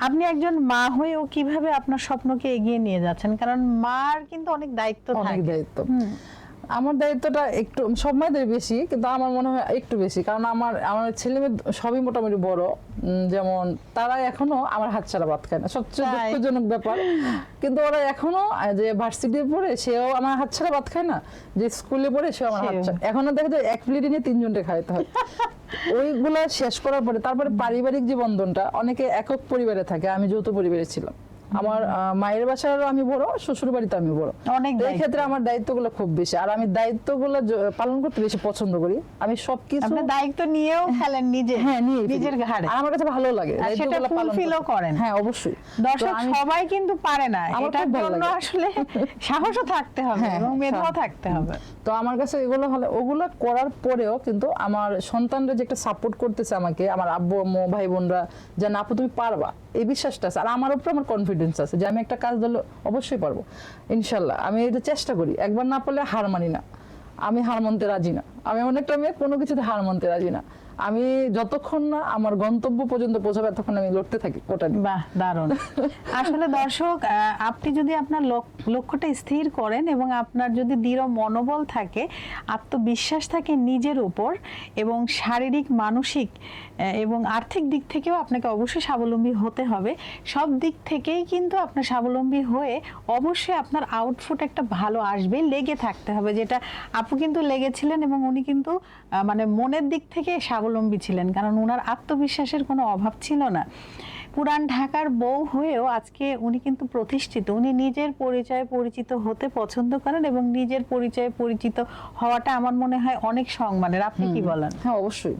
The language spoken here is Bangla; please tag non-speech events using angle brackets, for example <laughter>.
আপনি একজন মা হয়েও কীভাবে আপনার স্বপ্নকে এগিয়ে নিয়ে যাচ্ছেন? কারণ মার কিন্তু অনেক দায়িত্ব অনেক দায়িত্ব। আমার দায়িত্বটা একটু সব মায়েদের বেশি কিন্তু আমার মনে হয় একটু বেশি। কারণ আমার আমার ছেলে মেয়ে সবই মোটামুটি বড়। যেমন তারা এখনও আমার হাত ছাড়া ভাত খায় না। সবচেয়ে? দুঃখজনক ব্যাপার। কিন্তু ওরা এখনও যে ভার্সিটি পড়ে সেও আমার হাত ছাড়া ভাত খায় না। যে স্কুলে পড়ে সেও আমার হাত ছাড়া। এখনও দেখা যায় এক প্লেটে নিয়ে তিনজনকে খাইতে হয়। ওইগুলা শেষ করার পরে, তারপরে পারিবারিক যে বন্ধনটা, অনেকে একক পরিবারে থাকে, আমি যৌথ পরিবারে ছিলাম। আমার মায়ের বাসারও আমি বড় শ্বশুর বাড়িতে আমি বড়। অনেক এই দায়িত্ব। ক্ষেত্রে আমার দায়িত্বগুলো খুব বেশি। আর আমি দায়িত্বগুলো জ- পালন করতে বেশি পছন্দ করি। আমি সবকিছু দায়িত্ব নিয়েও ফেলেন নিজে হ্যাঁ নিজের ঘাড়ে। আমার কাছে ভালো লাগে। সেটা দায়িত্বগুলো পালন fulfill ও করতে। করেন। হ্যাঁ অবশ্যই। দর্শক সবাই কিন্তু পারে না। এটার জন্য আসলে <laughs> সাহসও থাকতে হবে হ্যাঁ, এবং মেধাও থাকতে হবে। তো আমার কাছে এগুলো হলে ওগুলো করার পরেও কিন্তু আমার সন্তানরা যে একটা সাপোর্ট করতেছে আমাকে আমার আব্বু আম্মু ভাই বোনরা যে না আপু তুমি পারবা। এই বিশ্বাসটা আছে। আর আমার উপরে আমার কনফিডেন্স আছে যে আমি একটা কাজ ধরলে অবশ্যই পারব। ইনশাল্লাহ, আমি এটা চেষ্টা করি। একবার না পারলে হার মানি না। আমি হার মানতে রাজি না। আমি এমন একটা মেয়ে, কোনো কিছুতে হার মানতে রাজি না। আমি যতক্ষণ না আমার গন্তব্য পর্যন্ত পৌঁছাবে, ততক্ষণ আমি লড়তে থাকি ওটা নিয়ে। বাহ, দারুণ। আসলে দর্শক আপনি যদি আপনার লক- লক্ষ্যটা স্থির করেন এবং আপনার যদি দৃঢ় মনোবল থাকে, আত্মবিশ্বাস থাকে নিজের উপর এবং শারীরিক, মানসিক এবং আর্থিক দিক থেকেও আপনাকে অবশ্যই স্বাবলম্বী হতে হবে। সব দিক থেকেই কিন্তু আপনার স্বাবলম্বী হয়ে অবশ্যই আপনার আউটফুট একটা ভালো আসবে, লেগে থাকতে হবে, যেটা আপু কিন্তু লেগেছিলেন এবং উনি কিন্তু মানে মনের দিক থেকে স্বাবলম্বী ছিলেন কারণ ওনার আত্মবিশ্বাসের কোনো অভাব ছিল না। পুরান ঢাকার বউ হয়েও আজকে উনি কিন্তু প্রতিষ্ঠিত। উনি নিজের পরিচয়ে পরিচিত হতে পছন্দ করেন এবং নিজের পরিচয়ে পরিচিত হওয়াটা আমার মনে হয় অনেক সম্মানের আপনি কি বলেন? হ্যাঁ অবশ্যই।